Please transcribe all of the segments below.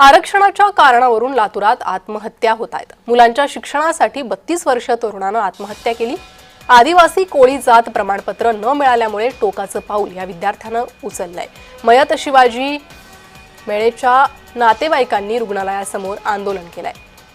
आरक्षणाच्या कारणावरून लातूरात आत्महत्या होत आहेत. मुलांच्या शिक्षणासाठी बत्तीस वर्ष तरुणानं आत्महत्या केली. आदिवासी कोळी जात प्रमाणपत्र न मिळाल्यामुळे टोकाचं पाऊल या विद्यार्थ्यानं उचललंय. मयत शिवाजी मेळेच्या नातेवाईकांनी रुग्णालयासमोर आंदोलन केलंय.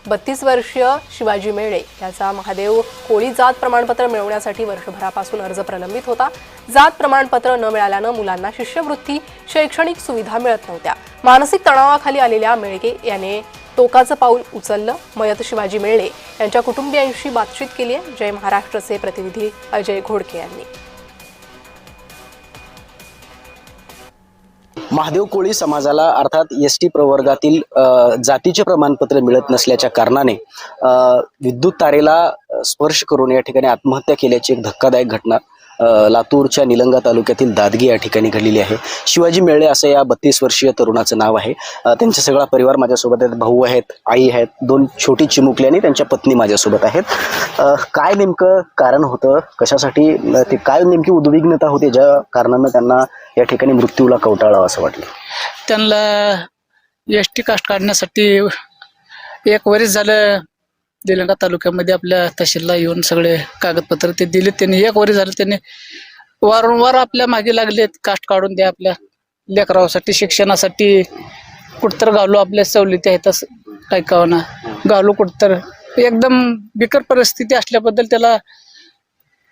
बत्तीस वर्षीय शिवाजी मेळे याचा महादेव कोळी जात प्रमाणपत्र मिळवण्यासाठी वर्षभरापासून अर्ज प्रलंबित होता. जात प्रमाणपत्र न मिळाल्यानं मुलांना शिष्यवृत्ती शैक्षणिक सुविधा मिळत नव्हत्या. मानसिक तणावाखाली आलेल्या मेळके याने टोकाचं पाऊल उचललं. मयत शिवाजी मेळे यांच्या कुटुंबियांशी बातचीत केली आहे जय महाराष्ट्रचे प्रतिनिधी अजय घोडके यांनी. महादेव कोळी समाजाला अर्थात एस टी प्रवर्गातील जातीचे प्रमाणपत्र मिळत नसल्याच्या कारणाने विद्युत तारेला स्पर्श करून या ठिकाणी आत्महत्या केल्याची एक धक्कादायक घटना लातूरच्या निलंगा तालुक्यातील दादगी या ठिकाणी घडलेली आहे. शिवाजी मेळे असं या बत्तीस वर्षीय तरुणाचं नाव आहे. त्यांचा सगळा परिवार माझ्यासोबत आहेत. भाऊ आहेत आई आहेत दोन छोटी चिमुकली आणि त्यांच्या पत्नी माझ्यासोबत आहेत. काय नेमकं कारण होतं? कशासाठी? ते काय नेमकी उद्विग्नता होती? ज्या कारणानं त्यांना या ठिकाणी मृत्यूला कवटाळावं असं वाटलं? त्यांना एस टी कास्ट काढण्यासाठी एक वरीस झालं निलंगा तालुक्यामध्ये आपल्या तहसीलला येऊन सगळे कागदपत्र ते दिले. त्यांनी एक वरी झालं त्यांनी वारंवार आपल्या मागे लागलेत कास्ट काढून द्या आपल्या लेकरावासाठी शिक्षणासाठी. कुठतर गावलो आपल्या सवलती आहेत असं काय कावना गावलो कुठतर. एकदम बिकट परिस्थिती असल्याबद्दल त्याला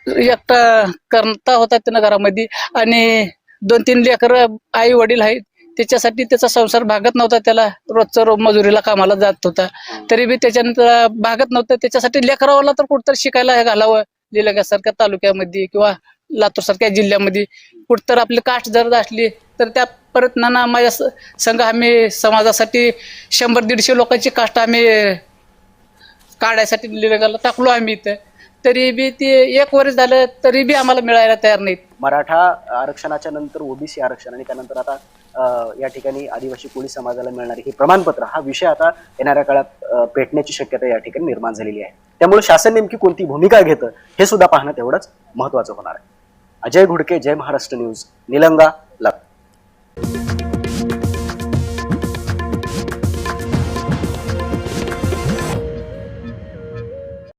एकटा करता होता त्यानं घरामध्ये. आणि दोन तीन लेकर आई वडील आहेत त्याच्यासाठी त्याचा संसार भागत नव्हता त्याला रोजचं रोज मजुरीला कामाला जात होता. तरी बी त्याच्यानंतर भागत नव्हतं त्याच्यासाठी लेकरावाला तर कुठतर शिकायला हे घालावं. लिलगासारख्या तालुक्यामध्ये किंवा लातूर सारख्या जिल्ह्यामध्ये. कुठतर आपली काष्ट जर असली तर त्या प्रयत्नांना माझ्या स- संघ आम्ही समाजासाठी शंभर दीडशे लोकांची काष्ट आम्ही काढायसाठी लिलगाला टाकलो आम्ही इथं. तरी बी ते एक वर्ष झालं तरी बी आम्हाला मिळायला तयार नाहीत. मराठा आरक्षणाच्या नंतर ओबीसी आरक्षण आणि त्यानंतर आता अ, या ठिकाणी आदिवासी कोळी समाजाला मिळणारी हे प्रमाणपत्र हा विषय आता येणाऱ्या काळात अ, पेटण्याची शक्यता या ठिकाणी निर्माण झालेली आहे. त्यामुळे शासन नेमकी कोणती भूमिका घेतं हे सुद्धा पाहणं तेवढंच महत्वाचं होणार आहे. अजय घुडके जय महाराष्ट्र न्यूज निलंगा.